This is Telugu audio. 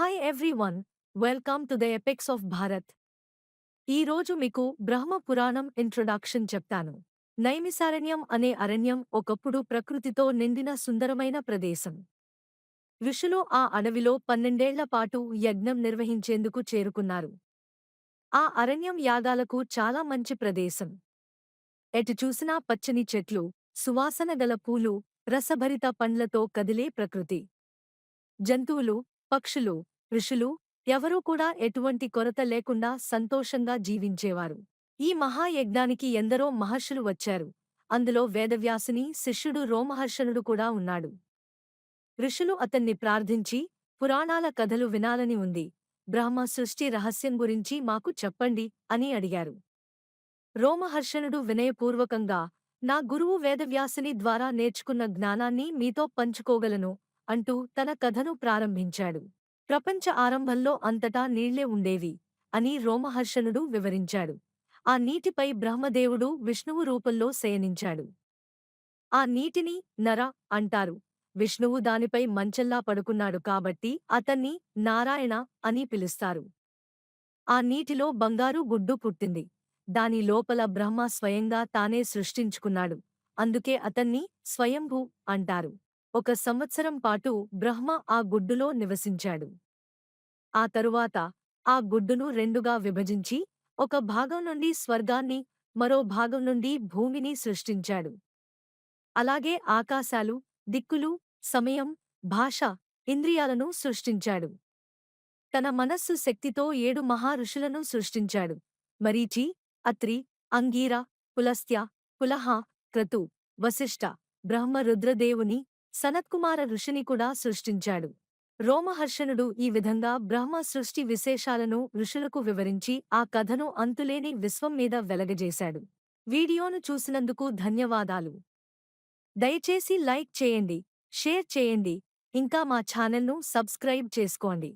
Hi everyone welcome to the apex of Bharat ఈరోజు మీకు బ్రహ్మ పురాణం ఇంట్రొడక్షన్ చెప్తాను. నైమిసారణ్యం అనే అరణ్యం ఒకప్పుడు ప్రకృతితో నిండిన సుందరమైన ప్రదేశం. ఋషులు ఆ అడవిలో పన్నెండేళ్ళ పాటు యజ్ఞం నిర్వహించేందుకు చేరుకున్నారు. ఆ అరణ్యం యాగాలకు చాలా మంచి ప్రదేశం. ఎటు చూసినా పచ్చని చెట్లు సువాసన గల పూలు రసభరిత పండ్లతో కదిలే ప్రకృతి. జంతువులు పక్షులు ఋషులు ఎవరూ కూడా ఎటువంటి కొరత లేకుండా సంతోషంగా జీవించేవారు. ఈ మహాయజ్ఞానికి ఎందరో మహర్షులు వచ్చారు. అందులో వేదవ్యాసుని శిష్యుడు రోమహర్షణుడు కూడా ఉన్నాడు. ఋషులు అతన్ని ప్రార్థించి పురాణాల కథలు వినాలని ఉంది. బ్రహ్మ సృష్టి రహస్యం గురించి మాకు చెప్పండి అని అడిగారు. రోమహర్షణుడు వినయపూర్వకంగా నా గురువు వేదవ్యాసుని ద్వారా నేర్చుకున్న జ్ఞానాన్ని మీతో పంచుకోగలను అంటూ తన కథను ప్రారంభించాడు. ప్రపంచ ఆరంభంలో అంతటా నీళ్ళే ఉండేవి అని రోమహర్షణుడు వివరించాడు. ఆ నీటిపై బ్రహ్మదేవుడు విష్ణువు రూపంలో శయనించాడు. ఆ నీటిని నర అంటారు. విష్ణువు దానిపై మంచల్లా పడుకున్నాడు కాబట్టి అతన్ని నారాయణ అని పిలుస్తారు. ఆ నీటిలో బంగారు గుడ్డు పుట్టింది. దాని లోపల బ్రహ్మ స్వయంగా తానే సృష్టించుకున్నాడు. అందుకే అతన్ని స్వయంభూ అంటారు. ఒక సంవత్సరం పాటు బ్రహ్మ ఆ గుడ్డులో నివసించాడు. ఆ తరువాత ఆ గుడ్డును రెండుగా విభజించి ఒక భాగం నుండి స్వర్గాన్ని మరో భాగం నుండి భూమిని సృష్టించాడు. అలాగే ఆకాశాలు దిక్కులు సమయం భాష ఇంద్రియాలను సృష్టించాడు. తన మనస్సు శక్తితో ఏడు మహా ఋషులను సృష్టించాడు. మరీచి అత్రి అంగీర పులస్త్య పులహ క్రతు వశిష్ఠ బ్రహ్మ రుద్రదేవుని సనత్కుమార ఋషిని కూడా సృష్టించాడు. రోమహర్షణుడు ఈ విధంగా బ్రహ్మ సృష్టి విశేషాలను ఋషులకు వివరించి ఆ కథను అంతులేని విశ్వం మీద వెలగజేశాడు. వీడియోను చూసినందుకు ధన్యవాదాలు. దయచేసి లైక్ చేయండి షేర్ చేయండి ఇంకా మా ఛానల్ను సబ్స్క్రైబ్ చేసుకోండి.